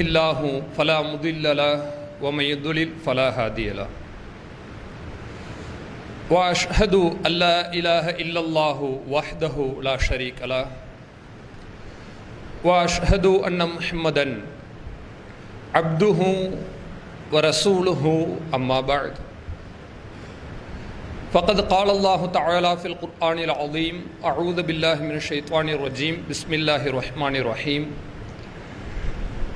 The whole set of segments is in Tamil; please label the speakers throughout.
Speaker 1: الله فلا مضل له ومن يضلل فلا هادي له. واشهد ان لا اله الا الله وحده لا شريك له. واشهد ان محمدا عبده ورسوله اما بعد. فقد قال الله تعالى في القران العظيم اعوذ بالله من الشيطان الرجيم. بسم الله الرحمن الرحيم.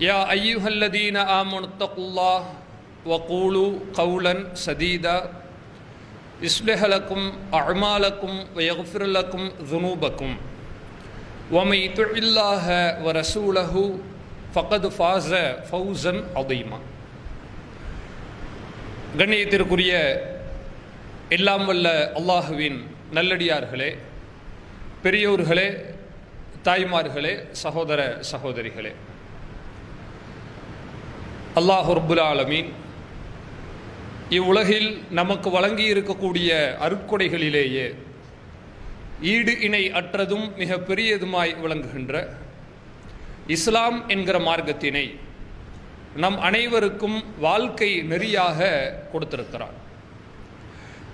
Speaker 1: يا أيها الذين آمنوا اتقوا الله وقولوا قولا سديدا يصلح لكم أعمالكم ويغفر لكم ذنوبكم ومن يطع الله ورسوله فقد فاز فوزا عظيما கண்ணியத்திற்குரிய எல்லாம் வல்ல அல்லாஹுவின் நல்லடியார்களே பெரியோர்களே தாய்மார்களே சகோதர சகோதரிகளே அல்லாஹ் ரப்புல் ஆலமீன். இவ்வுலகில் நமக்கு வழங்கி இருக்கக்கூடிய அருட்கொடைகளிலேயே ஈடு இணை அற்றதும் மிக பெரியதுமாய் விளங்குகின்ற இஸ்லாம் என்கிற மார்க்கத்தினை நம் அனைவருக்கும் வாழ்க்கை நெறியாக கொடுத்திருக்கிறான்.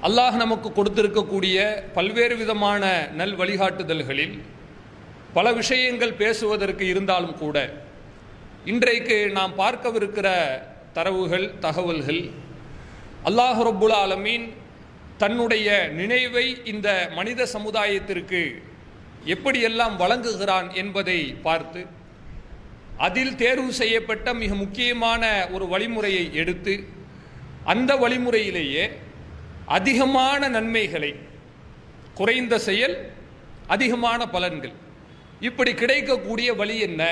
Speaker 1: அல்லாஹ் நமக்கு கொடுத்திருக்கக்கூடிய பல்வேறு விதமான நல் வழிகாட்டுதல்களில் பல விஷயங்கள் பேசுவதற்கு இருந்தாலும் கூட இன்றைக்கு நாம் பார்க்கவிருக்கிற தரவுகள் தகவல்கள் அல்லாஹ் ரப்புல் ஆலமீன் தன்னுடைய நினைவை இந்த மனித சமுதாயத்திற்கு எப்படியெல்லாம் வழங்குகிறான் என்பதை பார்த்து அதில் தேர்வு செய்யப்பட்ட மிக முக்கியமான ஒரு வழிமுறையை எடுத்து அந்த வழிமுறையிலேயே அதிகமான நன்மைகளை குறைந்த செயல் அதிகமான பலன்கள். இப்படி கிடைக்கக்கூடிய வழி என்ன?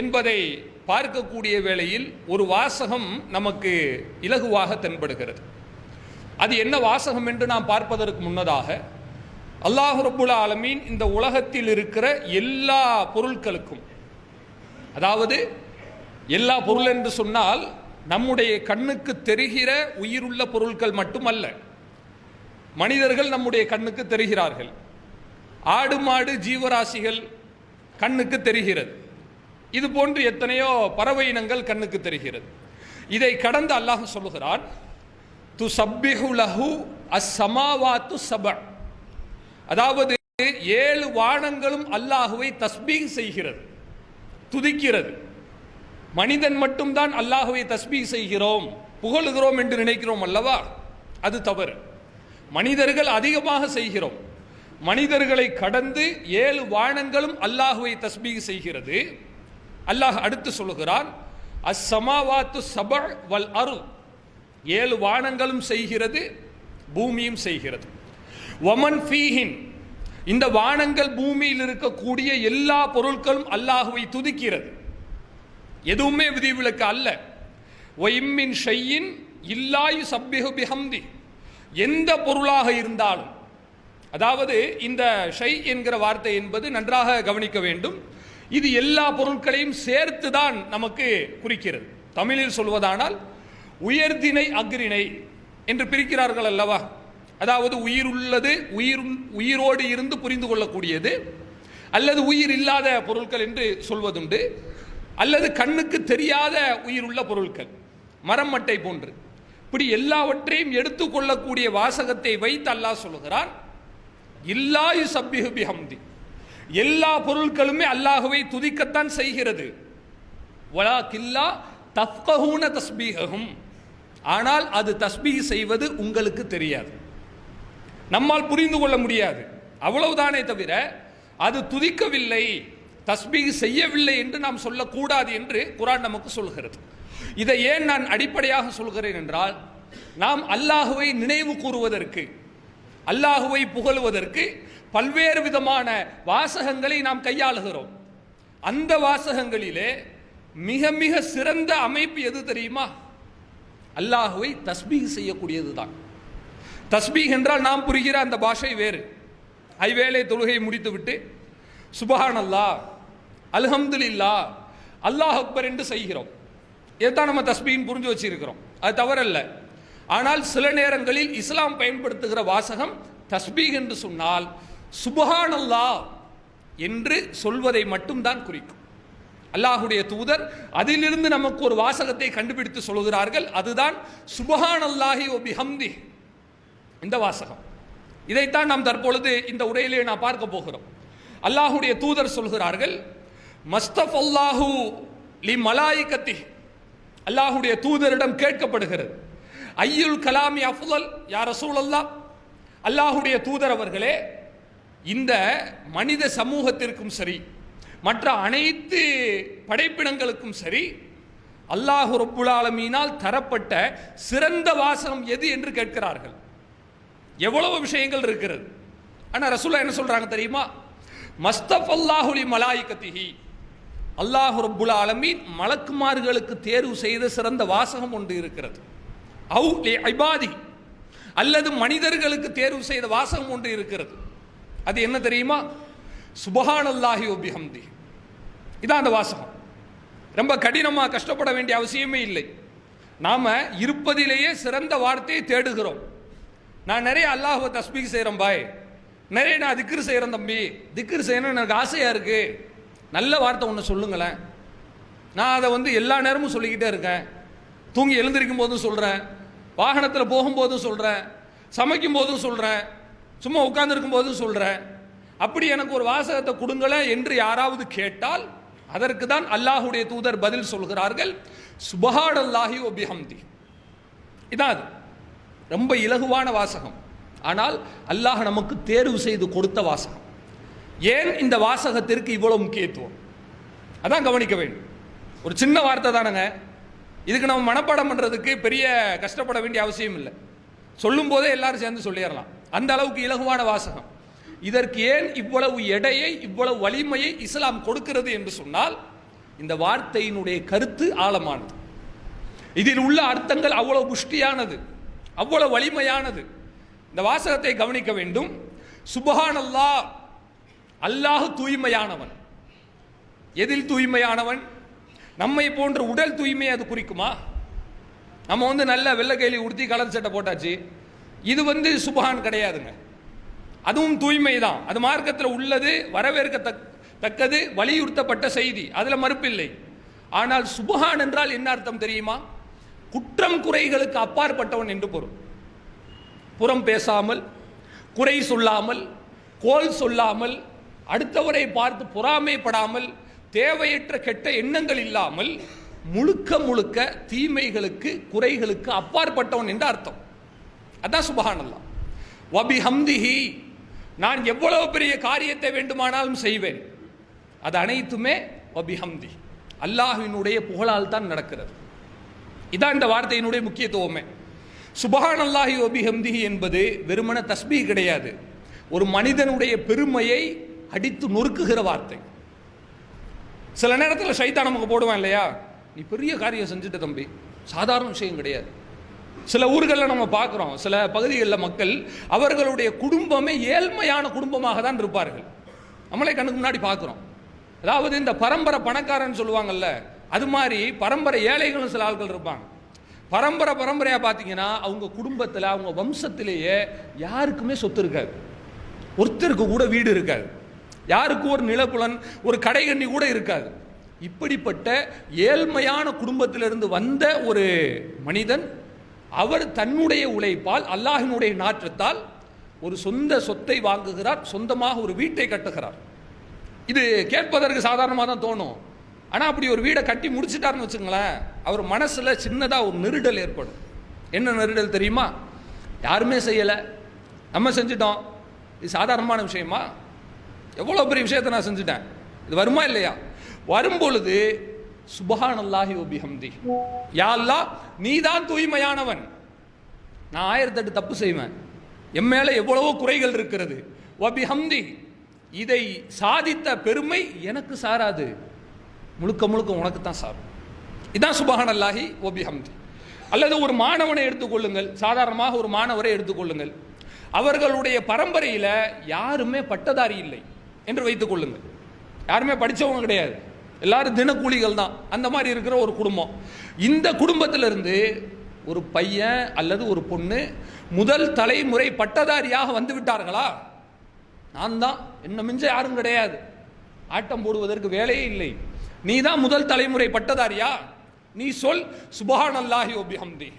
Speaker 1: என்பதை பார்க்கக்கூடிய வேளையில் ஒரு வாசகம் நமக்கு இலகுவாக தென்படுகிறது. அது என்ன வாசகம் என்று நாம் பார்ப்பதற்கு முன்னதாக அல்லாஹ் ரபுல் ஆலமீன் இந்த உலகத்தில் இருக்கிற எல்லா பொருட்களுக்கும் அதாவது எல்லா பொருள் என்று சொன்னால் நம்முடைய கண்ணுக்கு தெரிகிற உயிருள்ள பொருட்கள் மட்டுமல்ல மனிதர்கள் நம்முடைய கண்ணுக்கு தெரிகிறார்கள். ஆடு மாடு ஜீவராசிகள் கண்ணுக்கு தெரிகிறது. இது போன்று எத்தனையோ பறவை இனங்கள் கண்ணுக்கு தெரிகிறது. இதை கடந்து அல்லாஹ் சொல்லுகிறான் து சப்பிஹு லஹு அஸ்ஸமாவாத்து சப. அதாவது ஏழு வானங்களும் அல்லாஹுவை தஸ்பீக் செய்கிறது துதிக்கிறது. மனிதன் மட்டும்தான் அல்லாஹுவை தஸ்பீக் செய்கிறோம் புகழுகிறோம் என்று நினைக்கிறோம் அல்லவா? அது தவறு. மனிதர்கள் அதிகமாக செய்கிறோம். மனிதர்களை கடந்து ஏழு வானங்களும் அல்லாஹுவை தஸ்பீக் செய்கிறது. அல்லாஹ் அடுத்து சொல்லுகிறான் அஸ்ஸமாவாத்து சப வல் அரு. ஏழு வானங்களும் செய்கிறது பூமியும் செய்கிறது. ஒமன் ஃபீஹின் இந்த வானங்கள் பூமியில் இருக்கக்கூடிய எல்லா பொருட்களும் அல்லாஹுவை துதிக்கிறது. எதுவுமே விதிவிலக்கு அல்ல. ஒய்மின் ஷையின் இல்லாயு சப்பிஹு பிஹம்தி. எந்த பொருளாக இருந்தாலும் அதாவது இந்த ஷை என்கிற வார்த்தை என்பது நன்றாக கவனிக்க வேண்டும். இது எல்லா பொருட்களையும் சேர்த்து தான் நமக்கு குறிக்கிறது. தமிழில் சொல்வதானால் உயர்தினை அக்ரிணை என்று பிரிக்கிறார்கள் அல்லவா? அதாவது உயிர் உள்ளது உயிர் உயிரோடு இருந்து புரிந்து கொள்ளக்கூடியது அல்லது உயிர் இல்லாத பொருட்கள் என்று சொல்வதுண்டு அல்லது கண்ணுக்கு தெரியாத உயிர் உள்ள பொருட்கள் மரம் மட்டை போன்று. இப்படி எல்லாவற்றையும் எடுத்துக்கொள்ளக்கூடிய வாசகத்தை வைத்து அல்லாஹ் சொல்லுகிறான் இல்லாயு சப்பிஹு பிஹம்தி. எல்லா பொருட்களுமே அல்லாஹுவை துதிக்கத்தான் செய்கிறது. வலா கில்லா தஃப்கஹூன தஸ்பீககும் ஆனால் அது தஸ்பீக் செய்வது உங்களுக்கு தெரியாது. நம்மால் புரிந்து கொள்ள முடியாது. அவ்வளவுதானே தவிர அது துதிக்கவில்லை தஸ்பீக் செய்யவில்லை என்று நாம் சொல்லக்கூடாது என்று குரான் நமக்கு சொல்கிறது. இதை ஏன் நான் அடிப்படையாக சொல்கிறேன் என்றால் நாம் அல்லாஹுவை நினைவு கூறுவதற்கு அல்லாஹுவை புகழுவதற்கு பல்வேறு விதமான வாசகங்களை நாம் கையாளுகிறோம். அந்த வாசகங்களிலே மிக மிக சிறந்த அமைப்பு எது தெரியுமா? அல்லாஹுவை தஸ்பீக் செய்யக்கூடியது தான் தஸ்பீக் என்றால் நாம் புரிகிற அந்த பாஷை வேறு. ஐவேளை தொழுகையை முடித்துவிட்டு சுபஹான் அல்லா அல்ஹம்துலில்லா அல்லாஹ் அக்பர் என்று செய்கிறோம். இதுதான் நம்ம தஸ்பீன் புரிஞ்சு வச்சிருக்கிறோம். அது தவறல்ல. ஆனால் சில நேரங்களில் இஸ்லாம் பயன்படுத்துகிற வாசகம் தஸ்பீக் என்று சொன்னால் சுபஹான் அல்லாஹ் என்று சொல்வதை மட்டும்தான் குறிக்கும். அல்லாஹுடைய தூதர் அதிலிருந்து நமக்கு ஒரு வாசகத்தை கண்டுபிடித்து சொல்கிறார்கள். அதுதான் சுபஹான் அல்லாஹி ஒபி ஹம்தி இந்த வாசகம். இதைத்தான் நாம் தற்பொழுது இந்த உரையிலே நான் பார்க்க போகிறோம். அல்லாஹுடைய தூதர் சொல்கிறார்கள் மஸ்தப் அல்லாஹு லி மலாயிகத்தி அல்லாஹுடைய தூதரிடம் கேட்கப்படுகிறது ஐயுல் கலாமி அஃலல் யார் ரசூல் அல்லா அல்லாஹுடைய தூதர் அவர்களே இந்த மனித சமூகத்திற்கும் சரி மற்ற அனைத்து படைப்பினங்களுக்கும் சரி அல்லாஹு ரப்புலாலமீனால் தரப்பட்ட சிறந்த வாசகம் எது என்று கேட்கிறார்கள். எவ்வளவு விஷயங்கள் இருக்கிறது. ஆனால் ரசூலா என்ன சொல்றாங்க தெரியுமா? மஸ்தப் அல்லாஹுலி மலாயிகத்திஹி அல்லாஹு ரப்புல் ஆலமீன் மலக்குமார்களுக்கு தேர்வு செய்த சிறந்த வாசகம் ஒன்று இருக்கிறது. அவு ஐபாதி அல்லது மனிதர்களுக்கு தேர்வு செய்த வாசகம் ஒன்று இருக்கிறது. அது என்ன தெரியுமா? சுபஹான் அல்லாஹி ஒபிஹம்தி இதான் அந்த வாசகம். ரொம்ப கடினமாக கஷ்டப்பட வேண்டிய அவசியமே இல்லை. நாம் இருப்பதிலேயே சிறந்த வார்த்தையை தேடுகிறோம். நான் நிறைய அல்லாஹுவை தஸ்பீக் செய்கிறேன் பாய். நிறைய நான் திக்ரு செய்கிறேன் தம்பி. திக்ரு செய்யணும்னு எனக்கு ஆசையாக இருக்குது நல்ல வார்த்தை ஒன்று சொல்லுங்களேன். நான் அதை வந்து எல்லா நேரமும் சொல்லிக்கிட்டே இருக்கேன். தூங்கி எழுந்திருக்கும் போதும் சொல்கிறேன் வாகனத்தில் போகும்போதும் சொல்கிறேன் சமைக்கும் போதும் சொல்கிறேன் சும்மா உட்கார்ந்துருக்கும் போதும் சொல்கிறேன் அப்படி எனக்கு ஒரு வாசகத்தை கொடுங்களேன் என்று யாராவது கேட்டால் அதற்கு தான் அல்லாஹுடைய தூதர் பதில் சொல்கிறார்கள் சுபஹாட் அல்லாஹி ஒபிஹம்தி இதான் அது. ரொம்ப இலகுவான வாசகம். ஆனால் அல்லாஹ் நமக்கு தேர்வு செய்து கொடுத்த வாசகம். ஏன் இந்த வாசகத்திற்கு இவ்வளோ முக்கியத்துவம்? அதான் கவனிக்க வேண்டும். ஒரு சின்ன வார்த்தை தானங்க. இதுக்கு நம்ம மனப்பாடம் பண்ணுறதுக்கு பெரிய கஷ்டப்பட வேண்டிய அவசியம் இல்லை. சொல்லும் போதே எல்லாரும் சேர்ந்து சொல்லிடலாம். அந்த அளவுக்கு இலகுவான வாசகம். இதற்கு ஏன் இவ்வளவு எடையை இவ்வளவு வலிமையை இஸ்லாம் கொடுக்கிறது என்று சொன்னால் இந்த வார்த்தையினுடைய கருத்து ஆழமானது. இதில் உள்ள அர்த்தங்கள் அவ்வளவு புஷ்டியானது அவ்வளவு வலிமையானது. இந்த வாசகத்தை கவனிக்க வேண்டும். சுபஹான் அல்லாஹ் அல்லாஹ் தூய்மையானவன். எதில் தூய்மையானவன்? நம்மை போன்ற உடல் தூய்மையை அது குறிக்குமா? நம்ம வந்து நல்ல வெள்ளை கைலி உடுத்தி கலர் சட்டை போட்டாச்சு. இது வந்து சுபஹான் கிடையாதுங்க. அதுவும் தூய்மை தான் அது மார்க்கத்தில் உள்ளது வரவேற்க தக் தக்கது வலியுறுத்தப்பட்ட செய்தி. அதில் மறுப்பில்லை ஆனால் சுபஹான் என்றால் என்ன அர்த்தம் தெரியுமா? குற்றம் குறைகளுக்கு அப்பாற்பட்டவன் என்று பொருள். புறம் பேசாமல் குறை சொல்லாமல் கோல் சொல்லாமல் அடுத்தவரை பார்த்து பொறாமைப்படாமல் தேவையற்ற கெட்ட எண்ணங்கள் இல்லாமல் முழுக்க முழுக்க தீமைகளுக்கு குறைகளுக்கு அப்பாற்பட்டவன் என்று அர்த்தம். அதான் சுபஹானல்லா. வபி ஹம்திஹி நான் எவ்வளவு பெரிய காரியத்தை வேண்டுமானாலும் செய்வேன். அது அனைத்துமே வபி ஹம்தி அல்லாஹினுடைய புகழால் தான் நடக்கிறது. இதான் இந்த வார்த்தையினுடைய முக்கியத்துவமே. சுபஹான் அல்லாஹி ஒபி ஹம்திஹி என்பது வெறுமன தஸ்பி கிடையாது. ஒரு மனிதனுடைய பெருமையை அடித்து நொறுக்குகிற வார்த்தை. சில நேரத்தில் சைத்தான் நமக்கு போடுவான் இல்லையா? நீ பெரிய காரியம் செஞ்சுட்ட தம்பி. சாதாரண விஷயம் கிடையாது. சில ஊர்களில் நம்ம பார்க்குறோம் சில பகுதிகளில் மக்கள் அவர்களுடைய குடும்பமே ஏழ்மையான குடும்பமாக தான் இருப்பார்கள். நம்மளே கண்ணுக்கு முன்னாடி பார்க்குறோம். அதாவது இந்த பரம்பரை பணக்காரன் சொல்லுவாங்கல்ல அது மாதிரி பரம்பரை ஏழைகளும் சில ஆட்கள் இருப்பாங்க. பரம்பரை பரம்பரையாக பார்த்தீங்கன்னா அவங்க குடும்பத்தில் அவங்க வம்சத்திலேயே யாருக்குமே சொத்து இருக்காது. ஒருத்தருக்கு கூட வீடு இருக்காது. யாருக்கும் ஒரு நிலப்புலன் ஒரு கடைகண்ணி கூட இருக்காது. இப்படிப்பட்ட ஏழ்மையான குடும்பத்திலிருந்து வந்த ஒரு மனிதன் அவர் தன்னுடைய உழைப்பால் அல்லாஹினுடைய நாற்றத்தால் ஒரு சொந்த சொத்தை வாங்குகிறார் சொந்தமாக ஒரு வீட்டை கட்டுகிறார். இது கேட்பதற்கு சாதாரணமாக தான் தோணும். ஆனால் அப்படி ஒரு வீடை கட்டி முடிச்சிட்டாருன்னு வச்சுங்களேன் அவர் மனசில் சின்னதாக ஒரு நெருடல் ஏற்படும். என்ன நெருடல் தெரியுமா? யாருமே செய்யலை. நம்ம செஞ்சிட்டோம். இது சாதாரணமான விஷயமா? எவ்வளோ பெரிய விஷயத்தை நான் செஞ்சுட்டேன். இது வருமா இல்லையா? வரும்பொழுது சுபஹான் அல்லாஹி ஒபி ஹம்தி யா அல்லாஹ் நீதான் தூய்மையானவன். நான் ஆயிரத்தெட்டு தப்பு செய்வேன். என் மேலே எவ்வளவோ குறைகள் இருக்கிறது. ஒபிஹம்தி இதை சாதித்த பெருமை எனக்கு சாராது. முழுக்க முழுக்க உனக்கு தான் சாரும். இதான் சுபஹான் அல்லாஹி ஓபி அல்லது ஒரு மாணவனை எடுத்துக்கொள்ளுங்கள் சாதாரணமாக ஒரு மாணவரை எடுத்துக்கொள்ளுங்கள் அவர்களுடைய பரம்பரையில் யாருமே பட்டதாரி இல்லை என்று வைத்துக் கொள்ளுங்கள். யாருமே படித்தவங்க கிடையாது. எல்லாரும் தினக்கூலிகள் தான். அந்த மாதிரி இருக்கிற ஒரு குடும்பம். இந்த குடும்பத்திலிருந்து ஒரு பையன் அல்லது ஒரு பொண்ணு முதல் தலைமுறை பட்டதாரியாக வந்து விட்டார்களா? நான் தான். என்ன மிஞ்ச யாரும் கிடையாது. ஆட்டம் போடுவதற்கு வேலையே இல்லை. நீ தான் முதல் தலைமுறை பட்டதாரியா? நீ சொல் சுபஹான் அல்லாஹி ஒபிஹம்தி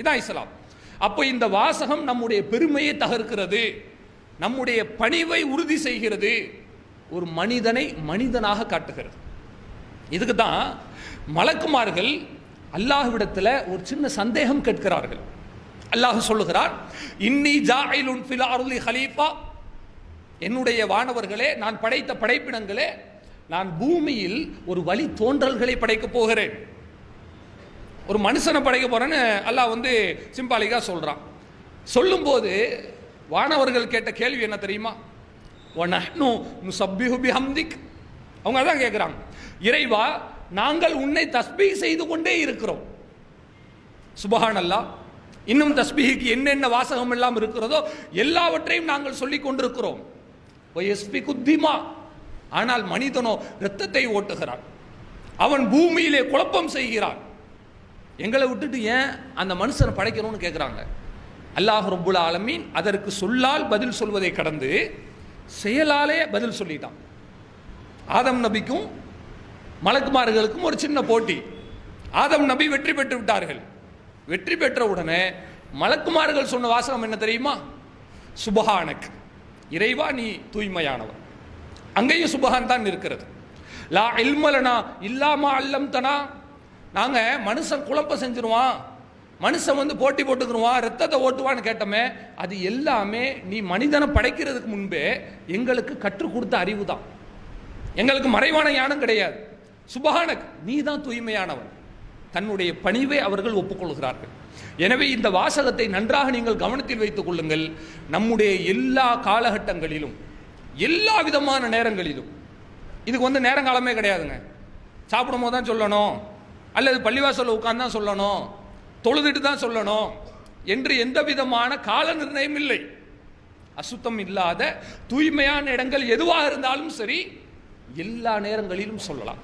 Speaker 1: இதான் இஸ்லாம். அப்போ இந்த வாசகம் நம்முடைய பெருமையை தகர்க்கிறது. நம்முடைய பணிவை உறுதி செய்கிறது. ஒரு மனிதனை மனிதனாக காட்டுகிறது. இதுக்கு தான் மலக்குமார்கள் அல்லாஹ்விடத்தில் ஒரு சின்ன சந்தேகம் கேட்கிறார்கள். அல்லாஹ் சொல்லுகிறார் இன்னி ஜாயிலுன் ஃபில் அருளி ஹலீஃபா. என்னுடைய வானவர்களே நான் படைத்த படைப்பினங்களே நான் பூமியில் ஒரு வழி தோன்றல்களை படைக்கப் போகிறேன். ஒரு மனுஷனை படைக்க போறேன்னு அல்லாஹ் வந்து சிம்பாலிக்கா சொல்றான். சொல்லும்போது வானவர்கள் கேட்ட கேள்வி என்ன தெரியுமா? வனஹ்னு நுசப்பிஹு பிஹம்திக். அவங்க அதான் கேட்குறாங்க இறைவா நாங்கள் உன்னை தஸ்பீ செய்து கொண்டே இருக்கிறோம். சுபஹான் அல்லாஹ் இன்னும் தஸ்பீஹுக்கு என்னென்ன வாசகம் எல்லாம் இருக்கிறதோ எல்லாவற்றையும் நாங்கள் சொல்லிக் கொண்டிருக்கிறோம். எஸ்பி குத்திமா ஆனால் மனிதனோ இரத்தத்தை ஓட்டுகிறான். அவன் பூமியிலே குழப்பம் செய்கிறான். எங்களை விட்டுட்டு ஏன் அந்த மனுஷனை படைக்கணும்னு கேட்குறாங்க அல்லாஹ் ரபுல் ஆலமீன் அதற்கு சொல்லால் பதில் சொல்வதை கடந்து செயலாலே பதில் சொல்லிட்டான். ஆதம் நபிக்கும் மலக்குமார்களுக்கும் ஒரு சின்ன போட்டி. ஆதம் நபி வெற்றி பெற்று விட்டார்கள். வெற்றி பெற்ற உடனே மலக்குமார்கள் சொன்ன வாசகம் என்ன தெரியுமா? சுபஹானக். இறைவா நீ தூய்மையானவன் அங்கேயும் சுபஹான் தான் இருக்கிறது. லா இல்மலனா இல்லாமா அல்லம் தனா நாங்கள் மனுஷன் குழப்பம் செஞ்சிருவான். மனுஷன் வந்து போட்டி போட்டுக்கிருவான் ரத்தத்தை ஓட்டுவான்னு கேட்டோமே அது எல்லாமே நீ மனிதனை படைக்கிறதுக்கு முன்பே எங்களுக்கு கற்றுக் கொடுத்த அறிவு தான் எங்களுக்கு மறைவான யானம் கிடையாது. சுபஹானக் நீ தான் தூய்மையானவன். தன்னுடைய பணிவை அவர்கள் ஒப்புக்கொள்கிறார்கள். எனவே இந்த வாசகத்தை நன்றாக நீங்கள் கவனத்தில் வைத்துக் கொள்ளுங்கள். நம்முடைய எல்லா காலகட்டங்களிலும் எல்லா விதமான நேரங்களிலும் இதுக்கு வந்து நேரங்காலமே கிடையாதுங்க. சாப்பிடும் போது தான் சொல்லணும். அல்லது பள்ளிவாசலில் உட்கார்ந்து தான் சொல்லணும். தொழுதுட்டு தான் சொல்லணும். என்று எந்த விதமான கால நிர்ணயம் இல்லை. அசுத்தம் இல்லாத தூய்மையான இடங்கள் எதுவாக இருந்தாலும் சரி எல்லா நேரங்களிலும் சொல்லலாம்.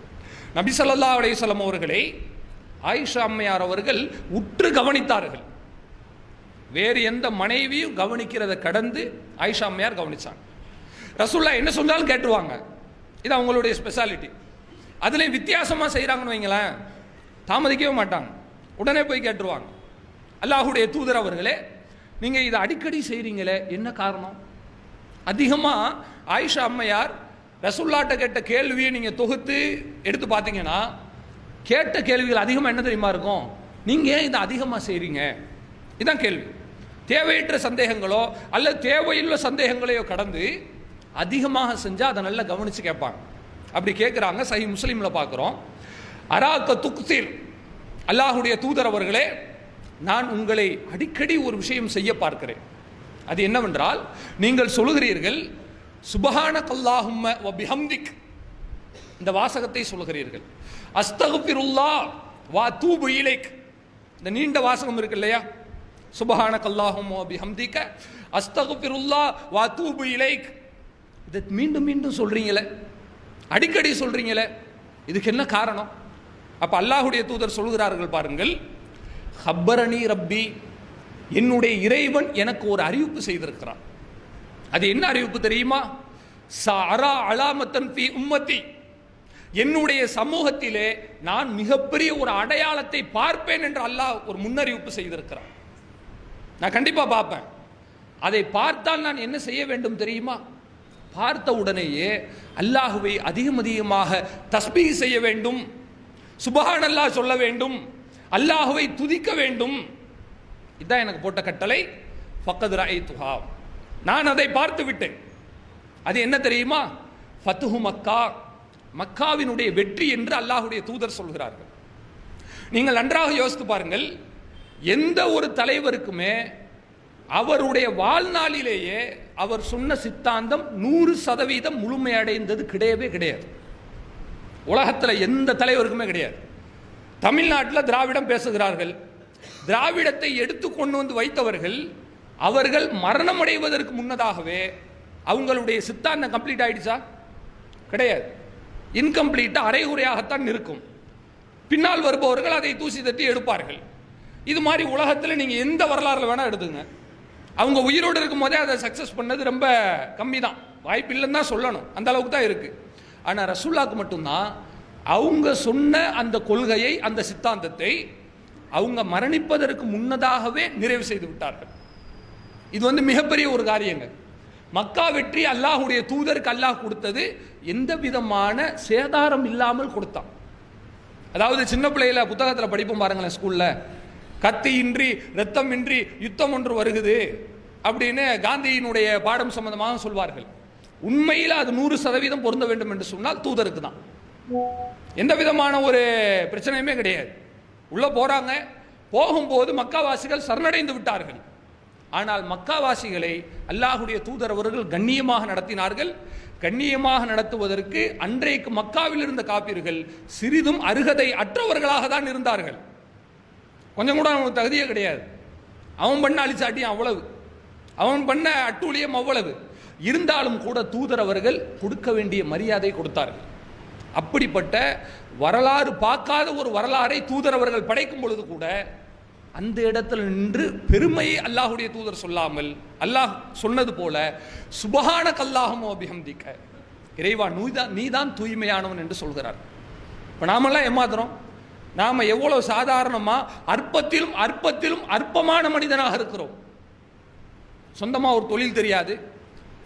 Speaker 1: நபிசல்லா அலையம் அவர்களை ஆயிஷா அம்மையார் அவர்கள் உற்று கவனித்தார்கள். வேறு எந்த மனைவியும் கவனிக்கிறதை கடந்து ஆயிஷா அம்மையார் கவனித்தாங்க ரசூல்லா என்ன சொன்னாலும் கேட்டுருவாங்க. இது அவங்களுடைய ஸ்பெஷாலிட்டி அதுலேயும் வித்தியாசமாக செய்கிறாங்கன்னு வைங்களேன். தாமதிக்கவே மாட்டாங்க. உடனே போய் கேட்டுருவாங்க. அல்லாஹுடைய தூதர் அவர்களே நீங்கள் இதை அடிக்கடி செய்கிறீங்களே என்ன காரணம்? அதிகமாக ஆயிஷா அம்மையார் ரசுல்லாட்ட கேட்ட கேள்வியை நீங்கள் தொகுத்து எடுத்து பார்த்தீங்கன்னா கேட்ட கேள்விகள் அதிகமாக என்ன தெரியுமா இருக்கும்? நீங்கள் ஏன் இதை அதிகமாக செய்கிறீங்க இதுதான் கேள்வி. தேவையற்ற சந்தேகங்களோ அல்லது தேவையுள்ள சந்தேகங்களையோ கடந்து அதிகமாக செஞ்சால் அதை நல்லா கவனித்து கேட்பாங்க. அப்படி கேட்குறாங்க. சஹி முஸ்லீமில் பார்க்குறோம். அராக்க துக்திர். அல்லாஹுடைய தூதர் அவர்களே நான் உங்களை அடிக்கடி ஒரு விஷயம் செய்ய பார்க்கிறேன். அது என்னவென்றால் நீங்கள் சொல்லுகிறீர்கள் சுபஹான கல்லாஹும்ம வ பிஹம்திக். இந்த வாசகத்தை சொல்லுகிறீர்கள். அஸ்தகுபிருல்லா வா தூபு இலைக். இந்த நீண்ட வாசகம் இருக்கு இல்லையா? சுபஹான கல்லாஹும் பிஹம்திக்க. அஸ்தகுபிருல்லா வா தூபு இலைக். இதை மீண்டும் மீண்டும் சொல்கிறீங்களே அடிக்கடி சொல்கிறீங்களே இதுக்கு என்ன காரணம்? அப்போ அல்லாஹுடைய தூதர் சொல்கிறார்கள் பாருங்கள். ஹப்பரணி ரப்பி என்னுடைய இறைவன் எனக்கு ஒரு அறிவிப்பு செய்திருக்கிறான். அது என்ன அறிவிப்பு தெரியுமா? சாரா அலாமத்தன் பி உம்மத்தி. என்னுடைய சமூகத்திலே நான் மிகப்பெரிய ஒரு அடையாளத்தை பார்ப்பேன் என்று அல்லாஹ் ஒரு முன்னறிவிப்பு செய்திருக்கிறான். நான் கண்டிப்பாக பார்ப்பேன். அதை பார்த்தால் நான் என்ன செய்ய வேண்டும் தெரியுமா? பார்த்த உடனேயே அல்லாஹுவை அதிகம் அதிகமாக தஸ்பீ செய்ய வேண்டும். சுபஹான் அல்லாஹ் சொல்ல வேண்டும். அல்லாஹுவை துதிக்க வேண்டும். இதுதான் எனக்கு போட்ட கட்டளை. ஃபக்கத் ராய் துஹா நான் அதை பார்த்து விட்டேன். அது என்ன தெரியுமா? ஃபத்துஹு மக்கா. மக்காவினுடைய வெற்றி என்று அல்லாஹுடைய தூதர் சொல்கிறார்கள். நீங்கள் நன்றாக யோசித்து பாருங்கள் எந்த ஒரு தலைவருக்குமே அவருடைய வாழ்நாளிலேயே அவர் சொன்ன சித்தாந்தம் நூறு சதவீதம் முழுமையடைந்தது கிடையவே கிடையாது. உலகத்தில் எந்த தலைவருக்குமே கிடையாது. தமிழ்நாட்டில் திராவிடம் பேசுகிறார்கள். திராவிடத்தை எடுத்து கொண்டு வந்து வைத்தவர்கள் அவர்கள் மரணம் அடைவதற்கு முன்னதாகவே அவங்களுடைய சித்தாந்தம் கம்ப்ளீட் ஆயிடுச்சா? கிடையாது. இன்கம்ப்ளீட்டாக அரைகுறையாகத்தான் இருக்கும். பின்னால் வருபவர்கள் அதை தூசி தட்டி எடுப்பார்கள். இது மாதிரி உலகத்தில் நீங்கள் எந்த வரலாறுல வேணால் எடுத்துங்க. அவங்க உயிரோடு இருக்கும் போதே அதை சக்ஸஸ் பண்ணது ரொம்ப கம்மி தான் வாய்ப்பு இல்லைன்னு தான் சொல்லணும். அந்த அளவுக்கு தான் இருக்குது ஆனால் ரசுல்லாவுக்கு மட்டும்தான். அவங்க சொன்ன அந்த கொள்கையை அந்த சித்தாந்தத்தை அவங்க மரணிப்பதற்கு முன்னதாகவே நிறைவு செய்து விட்டார்கள். இது வந்து மிகப்பெரிய ஒரு காரியங்க. மக்கா வெற்றி அல்லாஹுடைய தூதருக்கு அல்லாஹ் கொடுத்தது எந்த விதமான சேதாரம் இல்லாமல் கொடுத்தான். அதாவது சின்ன பிள்ளையில புத்தகத்தில் படிப்போம் பாருங்களேன் ஸ்கூல்ல. கத்தி இன்றி ரத்தம் இன்றி யுத்தம் ஒன்று வருகுது அப்படின்னு காந்தியினுடைய பாடம் சம்பந்தமாக சொல்வார்கள். உண்மையில் அது நூறு சதவீதம் பொருந்த வேண்டும் என்று சொன்னால் தூதருக்கு தான் எந்த விதமான ஒரு பிரச்சனையுமே கிடையாது. உள்ள போறாங்க. போகும்போது மக்காவாசிகள் சரணடைந்து விட்டார்கள். ஆனால் மக்காவாசிகளை அல்லாஹுடைய தூதர் அவர்கள் கண்ணியமாக நடத்தினார்கள். கண்ணியமாக நடத்துவதற்கு அன்றைக்கு மக்காவில் இருந்த காப்பீர்கள் சிறிதும் அருகதை அற்றவர்களாக தான் இருந்தார்கள். கொஞ்சம் கூட அவனுக்கு தகுதியே கிடையாது. அவன் பண்ண அழிச்சாட்டியும் அவ்வளவு. அவன் பண்ண அட்டூழியம் அவ்வளவு. இருந்தாலும் கூட தூதர் அவர்கள் கொடுக்க வேண்டிய மரியாதை கொடுத்தார்கள். அப்படிப்பட்ட வரலாறு பார்க்காத ஒரு வரலாறை தூதர் அவர்கள் படைக்கும் பொழுது கூட அந்த இடத்துல நின்று பெருமையை அல்லாஹுடைய தூதர் சொல்லாமல் அல்லாஹ் சொன்னது போல சுபகான கல்லாகமோ அபிஹம்திக்க இறைவா நீதான் நீதான் தூய்மையானவன் என்று சொல்கிறார். இப்போ நாமெல்லாம் ஏமாத்துறோம். நாம் எவ்வளோ சாதாரணமாக அற்பத்திலும் அற்பத்திலும் அற்பமான மனிதனாக இருக்கிறோம். சொந்தமாக ஒரு தொழில் தெரியாது.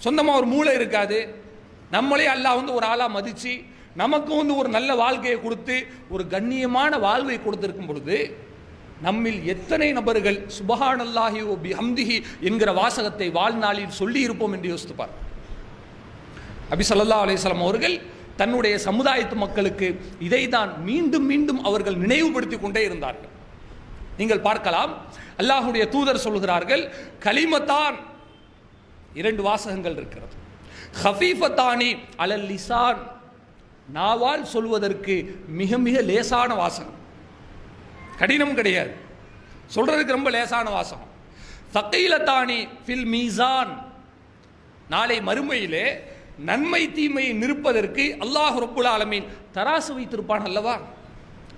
Speaker 1: சொந்தமாக ஒரு மூளை இருக்காது. நம்மளே அல்லாஹ் வந்து ஒரு ஆளாக மதித்து நமக்கு வந்து ஒரு நல்ல வாழ்க்கையை கொடுத்து ஒரு கண்ணியமான வாழ்வை கொடுத்துருக்கும் பொழுது நம்மில் எத்தனை நபர்கள் சுபஹானல்லாஹி ஓ பிஹம்திஹி என்கிற வாசகத்தை வாழ்நாளில் சொல்லி இருப்போம் என்று யோசித்துப்பார் அபி சல்லா அலிஸ்லாம் அவர்கள் தன்னுடைய சமுதாயத்து மக்களுக்கு இதைதான் மீண்டும் மீண்டும் அவர்கள் நினைவுபடுத்திக் கொண்டே இருந்தார்கள். நீங்கள் பார்க்கலாம் அல்லாஹுடைய தூதர் சொல்கிறார்கள் கலிமத்தான் இரண்டு வாசகங்கள் இருக்கிறது. ஹஃபீஃபத்தானி அலல் லிசான் நாவால் சொல்வதற்கு மிக மிக லேசான வாசகம். கடினம் கிடையாது. சொல்றதுக்கு ரொம்ப லேசான வாசகம். தக்கையிலத்தானி ஃபில் மீசான் நாளை மறுமையிலே நன்மை தீமையை நிற்பதற்கு அல்லாஹ் ரப்புல் ஆலமீன் தராசு வைத்திருப்பான் அல்லவா?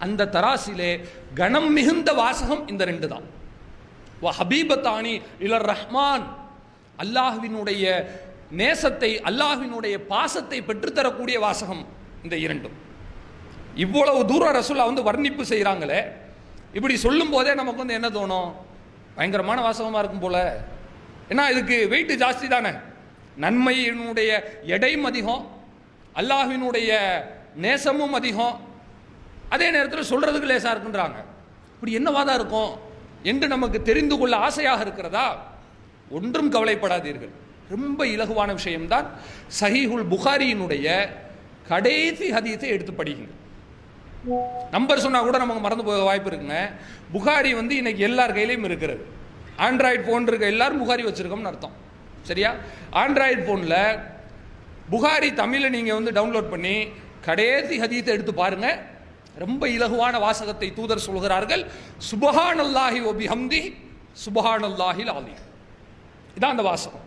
Speaker 1: அந்த தராசிலே கணம் மிகுந்த வாசகம் இந்த ரெண்டு தான். வ ஹபீபத்தானி இலர் ரஹ்மான். அல்லாஹுவினுடைய நேசத்தை அல்லாஹுவினுடைய பாசத்தை பெற்றுத்தரக்கூடிய வாசகம் இந்த இரண்டும். இவ்வளவு தூரம் ரசுல்லா வந்து வர்ணிப்பு செய்கிறாங்களே இப்படி சொல்லும் போதே நமக்கு வந்து என்ன தோணும்? பயங்கரமான வாசகமாக இருக்கும் போல. ஏன்னா இதுக்கு வெயிட் ஜாஸ்தி தானே. நன்மையினுடைய எடையும் அதிகம் அல்லாஹினுடைய நேசமும் அதிகம். அதே நேரத்தில் சொல்கிறதுக்கு லேசாக இருக்குன்றாங்க. இப்படி என்ன தான் இருக்கும்? என்று நமக்கு தெரிந்து கொள்ள ஆசையாக இருக்கிறதா? ஒன்றும் கவலைப்படாதீர்கள். ரொம்ப இலகுவான விஷயம்தான் சஹீஹுல் புகாரியினுடைய கடைசி ஹதீத்தை எடுத்து படிங்க நம்பர் சொன்னால் கூட நமக்கு மறந்து போக வாய்ப்பு இருக்குங்க. புகாரி வந்து இன்னைக்கு எல்லார் கையிலையும் இருக்கிறது. ஆண்ட்ராய்டு ஃபோன் இருக்க எல்லாரும் புகாரி வச்சுருக்கோம்னு அர்த்தம். சரியா? ஆண்ட்ராய்டு ஃபோனில் புகாரி தமிழை நீங்கள் வந்து டவுன்லோட் பண்ணி கடைசி ஹதீத்தை எடுத்து பாருங்கள் ரொம்ப இலகுவான வாசகத்தை தூதர் சொல்கிறார்கள். சுபஹான் அல்லாஹி ஒபி ஹம்தி சுபஹான் அல்லாஹில் ஆலி இதான் அந்த வாசகம்.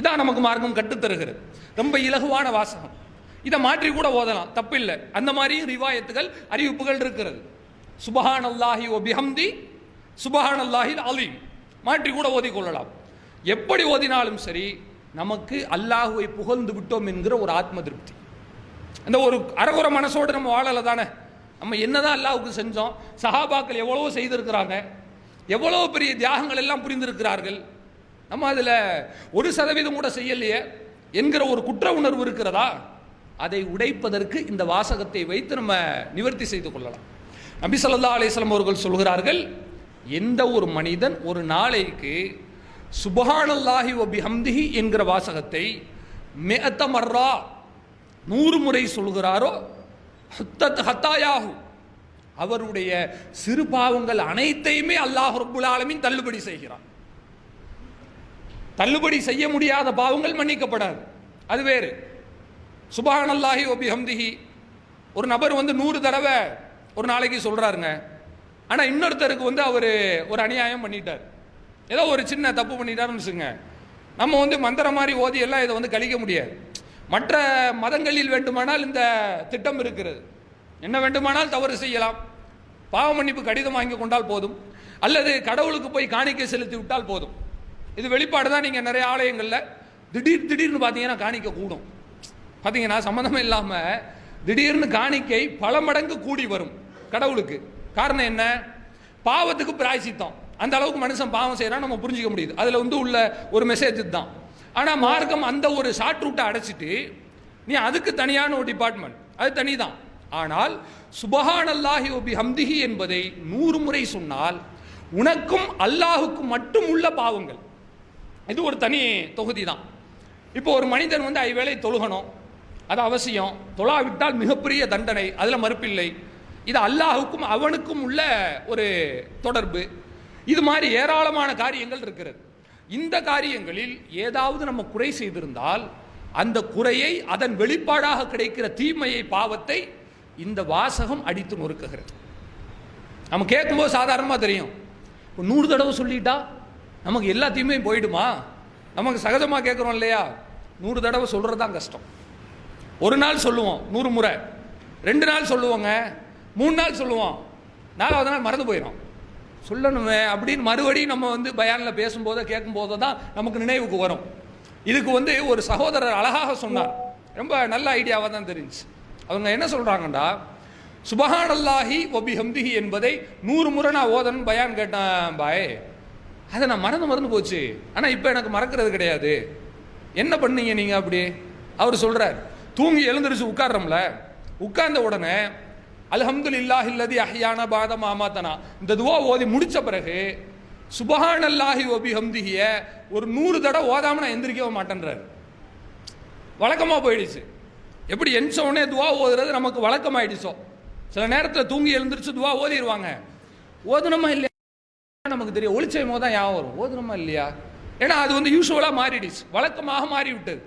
Speaker 1: இதான் நமக்கு மார்க்கம் கற்றுத்தருகிறது. ரொம்ப இலகுவான வாசகம். இதை மாற்றி கூட ஓதலாம். தப்பில்லை. அந்த மாதிரியும் ரிவாயத்துகள் அறிவிப்புகள் இருக்கிறது. சுபஹான் அல்லாஹி ஓ பிஹம்தி சுபஹான் அல்லாஹில் அலீம். மாற்றி கூட ஓதிக்கொள்ளலாம். எப்படி ஓதினாலும் சரி நமக்கு அல்லாஹுவை புகழ்ந்து விட்டோம் என்கிற ஒரு ஆத்ம திருப்தி. அந்த ஒரு அறகுற மனசோடு நம்ம வாழலை தானே? நம்ம என்னதான் அல்லாவுக்கு செஞ்சோம் சஹாபாக்கள் எவ்வளவோ செய்திருக்கிறாங்க எவ்வளோ பெரிய தியாகங்கள் எல்லாம் புரிந்திருக்கிறார்கள். நம்ம அதில் ஒரு சதவீதம் கூட செய்யலையே என்கிற ஒரு குற்ற உணர்வு இருக்கிறதா? அதை உடைப்பதற்கு இந்த வாசகத்தை வைத்து நம்ம நிவர்த்தி செய்து கொள்ளலாம். நபி சொல்லா அலிஸ்லாம் அவர்கள் சொல்கிறார்கள் எந்த ஒரு மனிதன் ஒரு நாளைக்கு சுபஹானல்லாஹி ஒபி ஹம்திஹி என்கிற வாசகத்தை மிஅத்த மர்ரா நூறு முறை சொல்கிறாரோ ஹத்தத் ஹத்தாயாகு அவருடைய சிறு பாவங்கள் அனைத்தையுமே அல்லாஹ் ரப்புல் தள்ளுபடி செய்கிறான். தள்ளுபடி செய்ய முடியாத பாவங்கள் மன்னிக்கப்படாது. அது வேறு. சுபானல்லாஹி வ பிஹம்திஹி. ஒரு நபர் வந்து நூறு தடவை ஒரு நாளைக்கு சொல்கிறாருங்க ஆனால் இன்னொருத்தருக்கு வந்து அவர் ஒரு அநியாயம் பண்ணிட்டார். ஏதோ ஒரு சின்ன தப்பு பண்ணிட்டாருன்னு வச்சுங்க நம்ம வந்து மந்திரம் மாதிரி ஓதி எல்லாம் இதை வந்து கழிக்க முடியாது. மற்ற மதங்களில் வேண்டுமானால் இந்த திட்டம் இருக்கிறது. என்ன வேண்டுமானால் தவறு செய்யலாம். பாவ மன்னிப்பு கடிதம் வாங்கி கொண்டால் போதும். அல்லது கடவுளுக்கு போய் காணிக்கை செலுத்தி விட்டால் போதும். இது வெளிப்பாடு தான் நீங்கள் நிறைய ஆலயங்களில் திடீர் திடீர்னு பார்த்தீங்கன்னா காணிக்க கூடும். பார்த்தீங்கன்னா சம்மந்தம் இல்லாமல் திடீர்னு காணிக்கை பல மடங்கு கூடி வரும் கடவுளுக்கு. காரணம் என்ன? பாவத்துக்கு பிராய்ச்சித்தம் அந்த அளவுக்கு மனுஷன் பாவம் செய்கிறான் நம்ம புரிஞ்சிக்க முடியுது. அதில் வந்து உள்ள ஒரு மெசேஜ் தான். ஆனால் மார்க்கம் அந்த ஒரு ஷார்ட் ரூட்டை அடைச்சிட்டு நீ அதுக்கு தனியான ஒரு டிபார்ட்மெண்ட் அது தனி தான் ஆனால் சுபஹான் அல்லாஹி ஒபி ஹம்திஹி என்பதை நூறு முறை சொன்னால் உனக்கும் அல்லாஹுக்கும் மட்டும் உள்ள பாவங்கள். இது ஒரு தனி தொகுதி தான். இப்போ ஒரு மனிதன் வந்து ஐவேளை தொழுகணும். அது அவசியம். தொழாவிட்டால் மிகப்பெரிய தண்டனை. அதில் மறுப்பில்லை. இது அல்லாஹுக்கும் அவனுக்கும் உள்ள ஒரு தொடர்பு. இது மாதிரி ஏராளமான காரியங்கள் இருக்கிறது. இந்த காரியங்களில் ஏதாவது நம்ம குறை செய்திருந்தால் அந்த குறையை அதன் வெளிப்பாடாக கிடைக்கிற தீமையை பாவத்தை இந்த வாசகம் அடித்து நொறுக்குகிறது. நம்ம கேட்கும்போது சாதாரணமாக தெரியும். இப்போ நூறு தடவை சொல்லிட்டா நமக்கு எல்லா தீமையும் போயிடுமா? நமக்கு சகஜமாக கேட்குறோம் இல்லையா? நூறு தடவை சொல்கிறது தான் கஷ்டம். ஒரு நாள் சொல்லுவோம் நூறு முறை. ரெண்டு நாள் சொல்லுவோங்க மூணு நாள் சொல்லுவோம். நாலாவது நாள் மறந்து போயிடும் சொல்லணுமே அப்படின்னு மறுபடியும் நம்ம வந்து பயானில் பேசும்போதோ கேட்கும்போதோ தான் நமக்கு நினைவுக்கு வரும். இதுக்கு வந்து ஒரு சகோதரர் அழகாக சொன்னார். ரொம்ப நல்ல ஐடியாவாக தான் தெரிஞ்சுச்சு. அவங்க என்ன சொல்கிறாங்கண்டா சுபஹானல்லாஹி ஒபி ஹம்திஹி என்பதை நூறு முறை நான் ஓதணும் பயான் கேட்டேன் பாய். அதை நான் மறந்து மறந்து போச்சு. ஆனால் இப்போ எனக்கு மறக்கிறது கிடையாது. என்ன பண்ணீங்க நீங்கள் அப்படி? அவர் சொல்கிறார் தூங்கி எழுந்திரிச்சு உட்கார்றோம்ல உட்கார்ந்த உடனே அல்ஹம்து இல்லாஹ் இல்லதி அஹ்யான பாத மாமாத்தனா. இந்த துவா ஓதி முடித்த பிறகு சுபஹான் அல்லாஹி ஒபி ஹம்திகிய ஒரு நூறு தடவை ஓதாமல் நான் எந்திரிக்கவே மாட்டேன்றாரு. வழக்கமாக போயிடுச்சு. எப்படி எந்த உடனே துவா ஓதுறது நமக்கு வழக்கமாயிடுச்சோ? சில நேரத்தில் தூங்கி எழுந்திரிச்சு துவா ஓதிடுவாங்க ஓதுனமா இல்லையா? நமக்கு தெரியும். ஒளிச்சயமோ தான் ஞாபகம் வரும். ஓதுனமா இல்லையா? ஏன்னா அது வந்து யூஸ்வலாக மாறிடுச்சு. வழக்கமாக மாறிவிட்டது.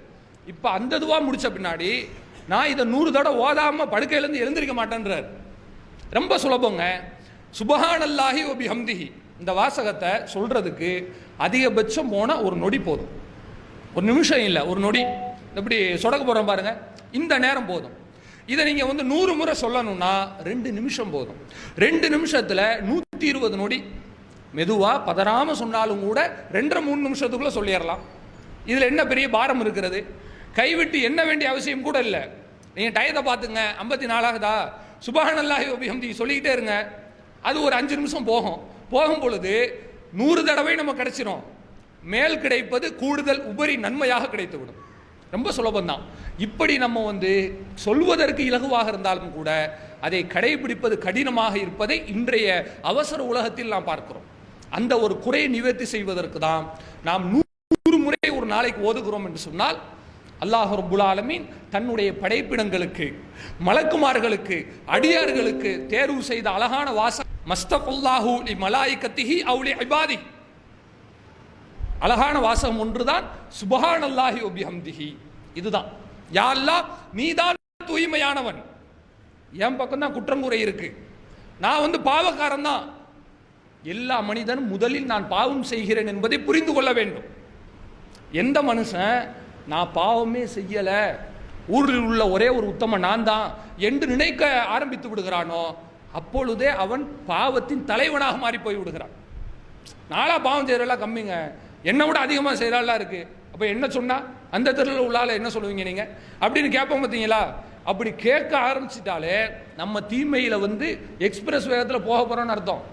Speaker 1: இப்போ அந்த இதுவாக முடிச்ச பின்னாடி நான் இதை நூறு தடவை ஓதாமல் படுக்கையிலேருந்து எழுந்திருக்க மாட்டேன்றார். ரொம்ப சுலபங்க. சுபஹானல்லாஹி ஒபி ஹம்திஹி இந்த வாசகத்தை சொல்றதுக்கு அதிகபட்சம் போனால் ஒரு நொடி போதும். ஒரு நிமிஷம் இல்லை ஒரு நொடி. எப்படி சொடக்க போகிறோம் பாருங்க. இந்த நேரம் போதும். இதை நீங்கள் வந்து நூறு முறை சொல்லணும்னா ரெண்டு நிமிஷம் போதும். ரெண்டு நிமிஷத்தில் நூற்றி இருபது நொடி. மெதுவாக பதறாமல் சொன்னாலும் கூட ரெண்டரை மூணு நிமிஷத்துக்குள்ளே சொல்லிடலாம். இதில் என்ன பெரிய பாரம் இருக்கிறது? கைவிட்டு என்ன வேண்டிய அவசியம் கூட இல்லை. நீங்கள் டயத்தை பார்த்துங்க ஐம்பத்தி நாலாகுதா சுபானல்லாஹி அபிஹம்தி சொல்லிக்கிட்டே இருங்க. அது ஒரு அஞ்சு நிமிஷம் போகும். போகும் பொழுது நூறு தடவை நம்ம கிடைச்சிரும். மேல் கிடைப்பது கூடுதல் உபரி நன்மையாக கிடைத்துவிடும். ரொம்ப சுலபம்தான். இப்படி நம்ம வந்து சொல்வதற்கு இலகுவாக இருந்தாலும் கூட அதை கடைபிடிப்பது கடினமாக இருப்பதை இன்றைய அவசர உலகத்தில் நாம் பார்க்கிறோம். அந்த ஒரு குறையை நிவர்த்தி செய்வதற்கு தான் நாம் நூறு முறை ஒரு நாளைக்கு ஓதுகிறோம் என்று சொன்னால் அல்லாஹ் ரப்புல் தன்னுடைய படைப்பிடங்களுக்கு மலக்குமார்களுக்கு அடியார்களுக்கு தேர்வு செய்த அழகான வாச மஸ்தகுல்லாஹு லி மலாயிகத்திஹி அவுலி இபாதி அழகான வாசகம் ஒன்றுதான் சுபஹான் அல்லாஹி ஒபிஹம்திஹி இதுதான். யா அல்லாஹ் நீதான் தூய்மையானவன். என் பக்கம் தான் குற்றங்குறை இருக்கு. நான் வந்து பாவக்காரன் தான். எல்லா மனிதனும் முதலில் நான் பாவம் செய்கிறேன் என்பதை புரிந்து கொள்ள வேண்டும். எந்த மனுஷன் நான் பாவமே செய்யலை. ஊரில் உள்ள ஒரே ஒரு உத்தம நான் தான் என்று நினைக்க ஆரம்பித்து விடுகிறானோ அப்பொழுதே அவன் பாவத்தின் தலைவனாக மாறி போய் விடுகிறான். நாளா பாவம் செய்கிறெல்லாம் கம்மிங்க. என்னை விட அதிகமாக செய்கிறாலாம் இருக்குது அப்போ என்ன சொன்னால் அந்த தெருவில் உள்ளால என்ன சொல்லுவீங்க நீங்கள் அப்படின்னு கேட்போம் பார்த்தீங்களா அப்படி கேட்க ஆரம்பிச்சிட்டாலே நம்ம தீமையில் வந்து எக்ஸ்பிரஸ் வேகத்தில் போக போகிறோன்னு அர்த்தம்.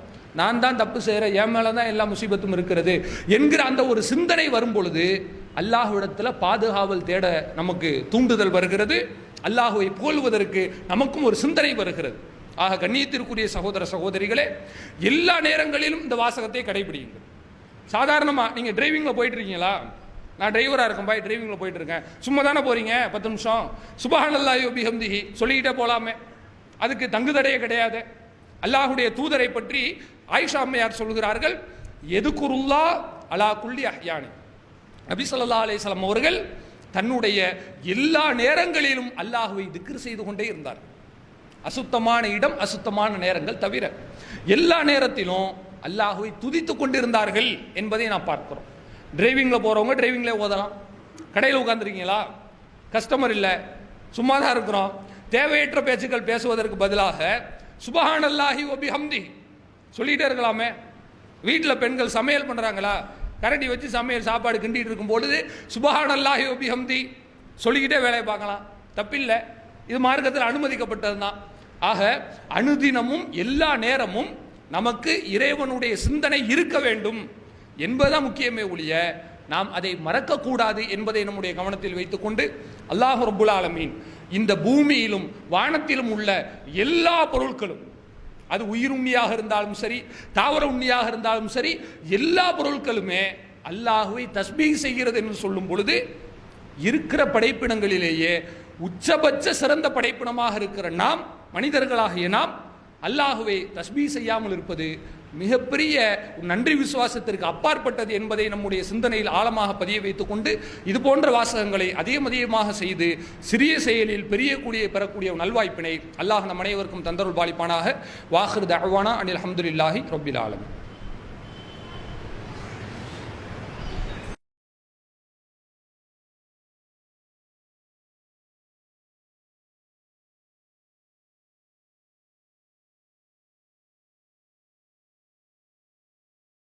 Speaker 1: நான் தான் தப்பு செய்கிறேன் என் மேலே தான் எல்லா முசீபத்தும் இருக்கிறது. என்கிற அந்த ஒரு சிந்தனை வரும் பொழுது அல்லாஹ்விடத்தில் பாதுகாவல் தேட நமக்கு தூண்டுதல் வருகிறது. அல்லாஹுவை புகழ்வதற்கு நமக்கும் ஒரு சிந்தனை வருகிறது. ஆக கண்ணியத்திற்குரிய சகோதர சகோதரிகளே எல்லா நேரங்களிலும் இந்த வாசகத்தை கடைபிடியுங்கள். சாதாரணமாக நீங்கள் டிரைவிங்கில் போயிட்டுருக்கீங்களா? நான் டிரைவராக இருக்கேன் பாய் டிரைவிங்கில் போயிட்டுருக்கேன். சும்மா தானே போகிறீங்க பத்து நிமிஷம். சுபஹான் அல்லாஹி சொல்லிக்கிட்டே போகலாமே அதுக்கு தங்குதடையே கிடையாது. அல்லாஹுடைய தூதரை பற்றி ஆயிஷா அம்மையார் சொல்கிறார்கள் எதுக்குருல்லா அலா குள்ளி அஹ்யானி நபி ஸல்லல்லாஹு அலைஹி அவர்கள் தன்னுடைய எல்லா நேரங்களிலும் அல்லாஹுவை திக்ர் செய்து கொண்டே இருந்தார். அசுத்தமான இடம் அசுத்தமான நேரங்கள் தவிர எல்லா நேரத்திலும் அல்லாஹுவை துதித்து கொண்டிருந்தார்கள் என்பதை நாம் பார்க்குறோம். டிரைவிங்கில் போகிறவங்க டிரைவிங்கில் ஓதலாம். கடையில் உட்காந்துருக்கீங்களா கஸ்டமர் இல்லை. சும்மா தான் இருக்கிறோம். தேவையற்ற பேச்சுக்கள் பேசுவதற்கு பதிலாக சுபஹான் அல்லாஹி ஒபி ஹம்தி சொல்லிகிட்டே இருக்கலாமே. வீட்டில் பெண்கள் சமையல் பண்ணுறாங்களா கரண்டி வச்சு சமையல் சாப்பாடு கிண்டிட்டு இருக்கும் பொழுது சுபஹானல்லாஹி அல்லாஹி சொல்லிக்கிட்டே வேலையை பார்க்கலாம். தப்பில்லை. இது மார்க்கத்தில் அனுமதிக்கப்பட்டது தான் ஆக அனுதினமும் எல்லா நேரமும் நமக்கு இறைவனுடைய சிந்தனை இருக்க வேண்டும் என்பதுதான் முக்கியமே ஒழிய நாம் அதை மறக்கக்கூடாது என்பதை நம்முடைய கவனத்தில் வைத்துக்கொண்டு அல்லாஹ் ரபுல் ஆலமீன் இந்த பூமியிலும் வானத்திலும் உள்ள எல்லா பொருட்களும் அது உயிர் உண்ணியாக இருந்தாலும் சரி தாவர உண்ணியாக இருந்தாலும் சரி எல்லா பொருட்களுமே அல்லாஹுவை தஸ்பீக் செய்கிறது என்று சொல்லும் பொழுது இருக்கிற படைப்பினங்களிலேயே உச்சபட்ச சிறந்த படைப்பினமாக இருக்கிற நாம் மனிதர்களாகிய நாம் அல்லாஹுவை தஸ்மீ செய்யாமல் இருப்பது மிகப்பெரிய நன்றி விசுவாசத்திற்கு அப்பாற்பட்டது என்பதை நம்முடைய சிந்தனையில் ஆழமாக பதிய வைத்துக் கொண்டு இது போன்ற வாசகங்களை அதிகம் அதிகமாக செய்து சிறிய செயலில் பெரிய கூடிய பெறக்கூடிய நல்வாய்ப்பினை அல்லாஹ் நம் அனைவருக்கும் தந்தருள் பாலிப்பானாக வாஹிர் தஹ்வானா அனில் அஹமதுல்லாஹி ரொபில்